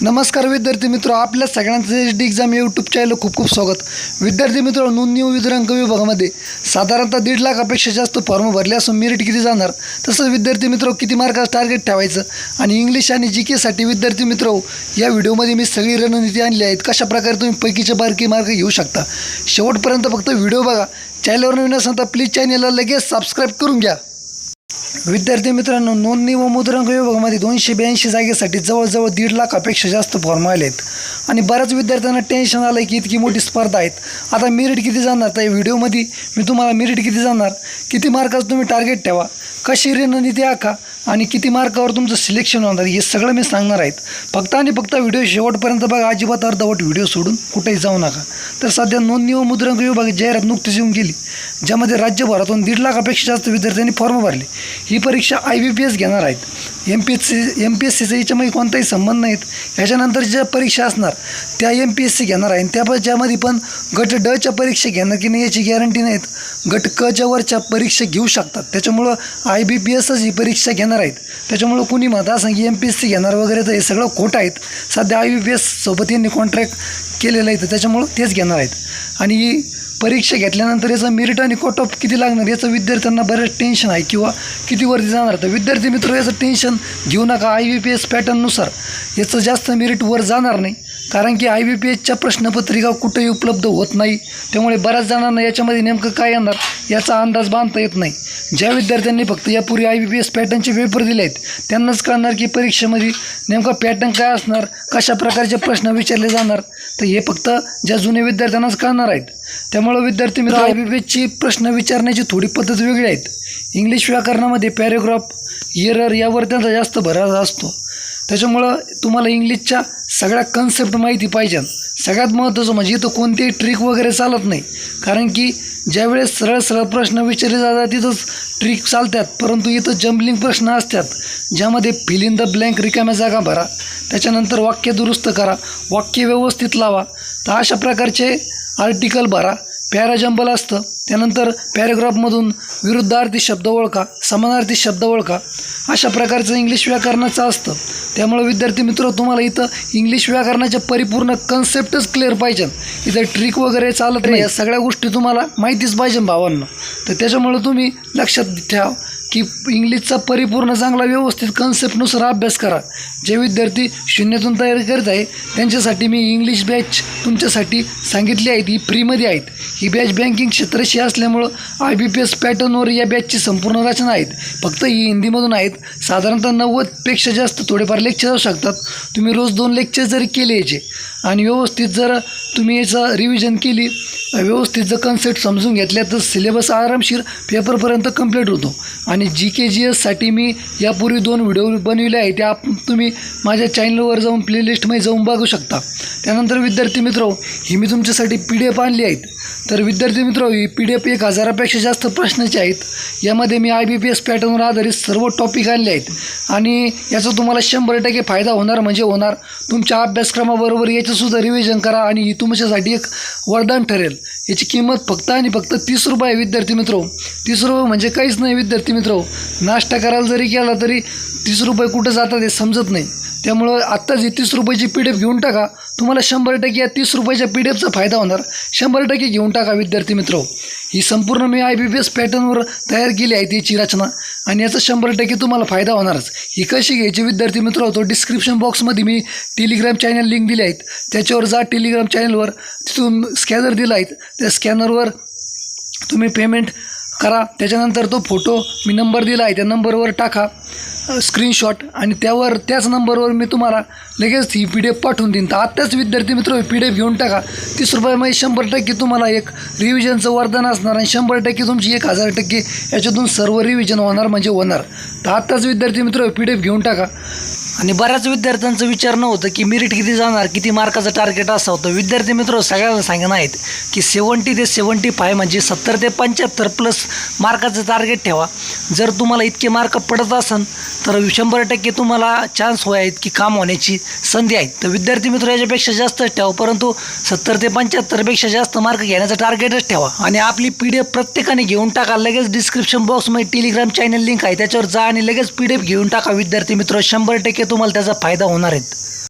नमस्कार विद्यार्थी मित्र आपल्या सगळ्यांचं H D exam YouTube channel खूप खूप स्वागत. विद्यार्थी मित्र नोंदणी विद्रांक वितरण विभागामध्ये साधारणतः दीड लाखापेक्षा जास्त फॉर्म भरले असून मेरिट किती जाणार? तसंच विद्यार्थी मित्र किती मार्काचं टार्गेट ठेवायचं? आणि इंग्लिश आणि जी केसाठी विद्यार्थी मित्र या व्हिडिओमध्ये मी सगळी रणनीती आणली आहेत. कशाप्रकारे तुम्ही पैकीचे बारकी मार्क घेऊ शकता? शेवटपर्यंत फक्त व्हिडिओ बघा. चॅनलवर नवीन असाल तर प्लीज चॅनलला लगेच सबस्क्राईब करून घ्या. विद्यार्थी मित्रांनो नोंदणी व मुद्रांक विभागामध्ये दोनशे ब्याऐंशी जागेसाठी जवळजवळ दीड लाखापेक्षा जास्त फॉर्म आले आहेत आणि बऱ्याच विद्यार्थ्यांना टेन्शन आलं आहे की इतकी मोठी स्पर्धा आहेत. आता मेरिट किती जाणार? तर व्हिडिओमध्ये मी तुम्हाला मेरिट किती जाणार? किती मार्काचं तुम्ही टार्गेट ठेवा? कशी रणनीती आखा? आणि किती मार्कावर तुमचं सिलेक्शन होणार हे सगळं मी सांगणार आहेत. फक्त आणि फक्त व्हिडिओ शेवटपर्यंत बघा अजिबात अर्धवट व्हिडिओ सोडून कुठेही जाऊ नका. तर सध्या नोंदणी व मुद्रांक विभाग जाहिरात नुकतीच येऊन गेली ज्यामध्ये राज्यभरातून दीड लाखापेक्षा जास्त विद्यार्थ्यांनी फॉर्म भरले. ही परीक्षा आय बी पी एस घेणार आहेत. M P S C M P S सीचा याच्यामध्ये कोणताही संबंध नाहीत. ह्याच्यानंतर ज्या परीक्षा असणार त्या एम पी एस सी घेणार आहे. त्या ज्यामध्ये पण गट डच्या परीक्षा घेणार की नाही याची गॅरंटी नाहीत. गट कच्या वरच्या परीक्षा घेऊ शकतात. त्याच्यामुळं आय बी पी एसच ही परीक्षा घेणार आहेत. त्याच्यामुळं कुणी म्हणता असं की एम पी एस सी घेणार वगैरे तर हे सगळं खोटं आहेत. सध्या आय बी पी एससोबत यांनी कॉन्ट्रॅक्ट केलेलं आहे तर त्याच्यामुळं तेच घेणार आहेत. आणि परीक्षा घेतल्यानंतर याचं मेरिट आणि कट ऑफ किती लागणार? याचं विद्यार्थ्यांना बरेच टेन्शन आहे किंवा किती वरती जाणार? तर विद्यार्थी मित्र याचं टेन्शन घेऊ नका. आय बी पी एस पॅटर्ननुसार याचं जास्त मेरिट वर जाणार नाही. कारण की आय बी पी एसच्या प्रश्नपत्रिका कुठेही उपलब्ध होत नाही. त्यामुळे बऱ्याच जणांना याच्यामध्ये नेमकं काय येणार याचा अंदाज बांधता येत नाही. ज्या विद्यार्थ्यांनी फक्त यापूर्वी आय बी पी एस पॅटर्नचे पेपर दिले आहेत त्यांनाच कळणार की परीक्षेमध्ये नेमका पॅटर्न काय असणार कशा प्रकारचे प्रश्न विचारले जाणार. तर हे फक्त ज्या जुन्या विद्यार्थ्यांनाच कळणार आहेत. त्यामुळं विद्यार्थी मित्र आय बी पी एसची प्रश्न विचारण्याची थोडी पद्धत वेगळी आहेत. इंग्लिश व्याकरणामध्ये पॅरेग्राफ इरर यावर त्यांचा जास्त भर असतो. त्याच्यामुळं तुम्हाला इंग्लिशच्या सगळ्या कन्सेप्ट माहिती पाहिजे. सगळ्यात महत्त्वाचं म्हणजे इथं कोणतीही ट्रिक वगैरे चालत नाही. कारण की ज्यावेळेस सरळ सरळ प्रश्न विचारले जातात तिथंच ट्रिक चालतात. परंतु इथं जम्बलिंग प्रश्न असतात. ज्यामध्ये फिल इन द ब्लँक रिकाम्या जागा भरा. त्याच्यानंतर वाक्य दुरुस्त करा. वाक्य व्यवस्थित लावा. तर अशा प्रकारचे आर्टिकल भरा. पॅराजंबल असतं. त्यानंतर पॅरेग्राफमधून विरुद्धार्थी शब्द ओळखा समानार्थी शब्द ओळखा. अशा प्रकारचं इंग्लिश व्याकरणाचं असतं. त्यामुळे विद्यार्थी मित्र तुम्हाला इथं इंग्लिश व्याकरणाच्या परिपूर्ण कन्सेप्टच क्लिअर पाहिजे. इथं ट्रिक वगैरे चालत नाही. या सगळ्या गोष्टी तुम्हाला माहितीच पाहिजे भावांना. तर त्याच्यामुळं तुम्ही लक्षात ठेवा. की इंग्लिशचा परिपूर्ण चांगला व्यवस्थित कन्सेप्टनुसार अभ्यास करा. जे विद्यार्थी शून्यातून तयारी करत आहे त्यांच्यासाठी मी इंग्लिश बॅच तुमच्यासाठी सांगितली आहेत ही फ्रीमध्ये आहेत. ही बॅच बँकिंग क्षेत्राशी असल्यामुळं आय बी पी एस पॅटर्नवर या बॅचची संपूर्ण रचना आहेत. फक्त ही हिंदीमधून आहेत. साधारणतः नव्वदपेक्षा जास्त थोडेफार लेक्चर असू शकतात. तुम्ही रोज दोन लेक्चर जरी केले याचे आणि व्यवस्थित जर तुम्ही याचं रिव्हिजन केली व्यवस्थित जर कन्सेप्ट समजून घेतल्या तर सिलेबस आरामशीर पेपरपर्यंत कंप्लीट होतो. आणि जी के जी एससाठी मी यापूर्वी दोन व्हिडिओ बनविले आहे त्या तुम्ही माझ्या चॅनलवर जाऊन प्लेलिस्टमध्ये जाऊन बघू शकता. त्यानंतर विद्यार्थी मित्र ही मी तुमच्यासाठी पी डी एफ आणली आहेत. तर विद्यार्थी मित्र ही पी डी एफ एक हजारापेक्षा जास्त प्रश्नाचे आहेत. यामध्ये मी आय बी पी एस पॅटर्नवर आधारित सर्व टॉपिक आणले आहेत. आणि याचा तुम्हाला शंभर टक्के फायदा होणार म्हणजे होणार. तुमच्या अभ्यासक्रमाबरोबर याचंसुद्धा रिव्हिजन करा आणि ही तुमच्यासाठी एक वरदान ठरेल. याची किंमत फक्त आणि फक्त तीस रुपये विद्यार्थी मित्र. तीस रुपये म्हणजे काहीच नाही विद्यार्थी मित्र. नाश्ता करायला जरी केला तरी तीस रुपये कुठं जातात हे समजत नाही. त्यामुळं आत्ताच ही तीस रुपयाची पी डी एफ घेऊन टाका. तुम्हाला शंभर टक्के या तीस रुपयाच्या पी डी एफचा फायदा होणार. शंभर टक्के घेऊन टाका विद्यार्थी मित्र. ही संपूर्ण मी आय बी पी एस पॅटर्नवर तयार केली आहे त्याची रचना. आणि याचा शंभर टक्के तुम्हाला फायदा होणारच. ही कशी घ्यायची विद्यार्थी मित्र? होतो डिस्क्रिप्शन बॉक्समध्ये मी टेलिग्राम चॅनल लिंक दिले आहेत. त्याच्यावर जा टेलिग्राम चॅनलवर तिथून स्कॅनर दिला आहेत त्या स्कॅनरवर तुम्ही पेमेंट करा. त्याच्यानंतर तो फोटो मी नंबर दिला आहे त्या नंबरवर टाका. स्क्रीनशॉट आणि त्यावर त्याच नंबरवर मी तुम्हाला लगेच ही पी डी एफ पाठवून देईन. तर आत्ताच विद्यार्थी मित्र पी डी एफ घेऊन टाका. तीस रुपयामध्ये शंभर टक्के तुम्हाला एक रिव्हिजनचं वरदान असणार आणि शंभर टक्के तुमची एक हजार टक्के याच्यातून सर्व रिव्हिजन होणार म्हणजे होणार. तर आत्ताच विद्यार्थी मित्र पी डी एफ घेऊन टाका. आणि बऱ्याच विद्यार्थ्यांचं विचार नव्हतं की मेरिट किती जाणार किती मार्काचं टार्गेट असं होतं विद्यार्थी मित्र सगळ्यांना सांगणं आहेत की सेवन्टी ते सेवन्टी फाय म्हणजे सत्तर ते पंच्याहत्तर प्लस मार्काचं टार्गेट ठेवा. जर तुम्हाला इतके मार्क पडत असन तर शंभर टक्के तुम्हाला चान्स होय आहेत की काम होण्याची संधी आहे. तर विद्यार्थी मित्र याच्यापेक्षा जास्तच ठेवा परंतु सत्तर ते पंच्याहत्तरपेक्षा जास्त मार्क घेण्याचं टार्गेटच ठेवा. आणि आपली पी डी एफ प्रत्येकाने घेऊन टाका लगेच डिस्क्रिप्शन बॉक्समध्ये टेलिग्राम चॅनल लिंक आहे त्याच्यावर जा आणि लगेच पी डी एफ घेऊन टाका विद्यार्थी मित्र शंभर टक्के टक्के तुम्हाला त्याचा फायदा होणार आहेत